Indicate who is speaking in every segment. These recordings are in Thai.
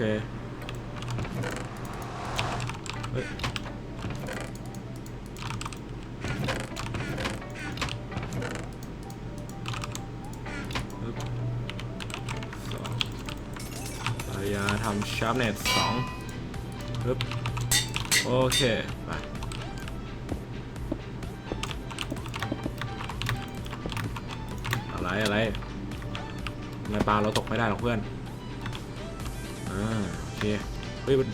Speaker 1: เคเฮ้ยปึ๊บสองพยาทำชาร์ปเน็ตสองปึ๊บโอเค ไปอะไรอะไรทำไมปลาเราตกไม่ได้หรอกเพื่อน อ่าโอเคเฮ้ยมัน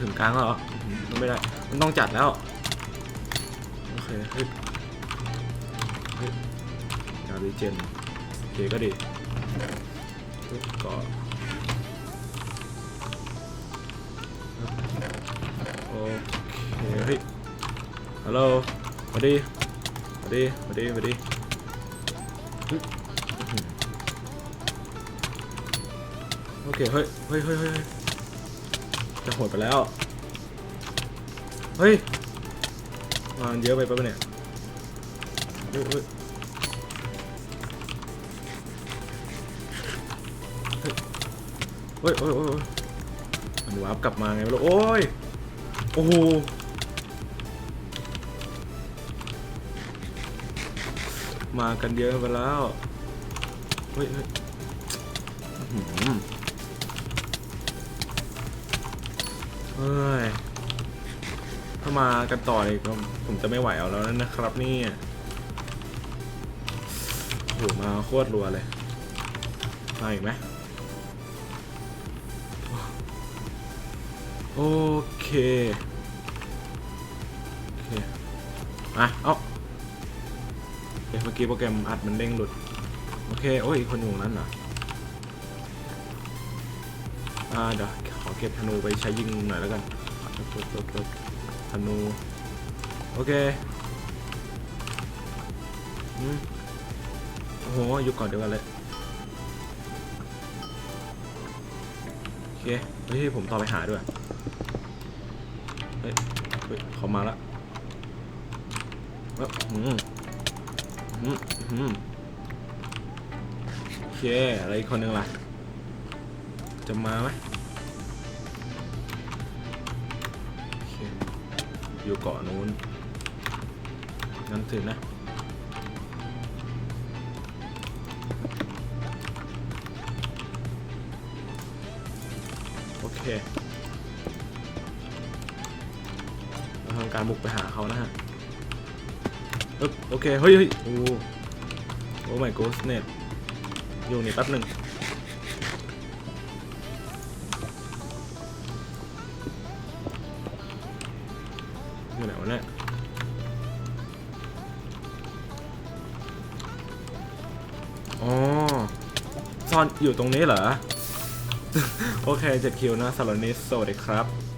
Speaker 1: ถึงกลางแล้วเหรอมันไม่ได้ มันต้องจัดแล้ว โอเคเฮ้ยเฮ้ยดาดิเจนโอเคก็ดีก็โอเคเฮ้ยฮัลโหลสวัสดีสวัสดีสวัสดีสวัสดี โอเค เฮ้ย เฮ้ยเฮ้ยเฮ้ยจะโหดไปแล้ว เฮ้ยมาเยอะไปปะเนี่ยเฮ้ยเฮ้ยเฮ้ยเฮ้ยเฮ้ยเฮ้ยมันวาร์ปกลับมาไงไม่รู้โอ้ย โอ้โหมากันเยอะไปแล้ว เฮ้ยเฮ้ย เฮ้ยถ้ามากันต่อเลยก็ผมจะไม่ไหวเอาแล้วนะครับนี่โอ้โหมาโคตรรัวเลยมาอีกไหมโอเคโอเคมาเอ้าเมื่อกี้โปรแกรมอัดมันเด้งหลุด โอเค โอ้ย คนอยู่ตรงนั้นเหรอ อ่าเดี๋ยวขอเก็บธนูไปใช้ยิงหน่อยแล้วกันธนูโอเคโอ้โหอยู่ก่อนเดียวกันเลยโอเคเฮ้ยผมต่อไปหาด้วยเฮ้ยเขามาละเอ้ยอืมอืมอืมโอเคอะไรอีกคนหนึ่งล่ะ จะมาไหมอเคอยู่เกาะนู้นงั้นถึงนะโอเคเราทำการบุกไปหาเขานะฮะอึ๊บโอเค เฮ้ยเฮ้ยโอ้โอ้ my god เน็ตอยู่นี่แป๊บหนึ่ง ซ่อนอยู่ตรงนี้เหรอ โอเคเจ็ดคิวนะสำหรับวันนี้สวัสดีครับ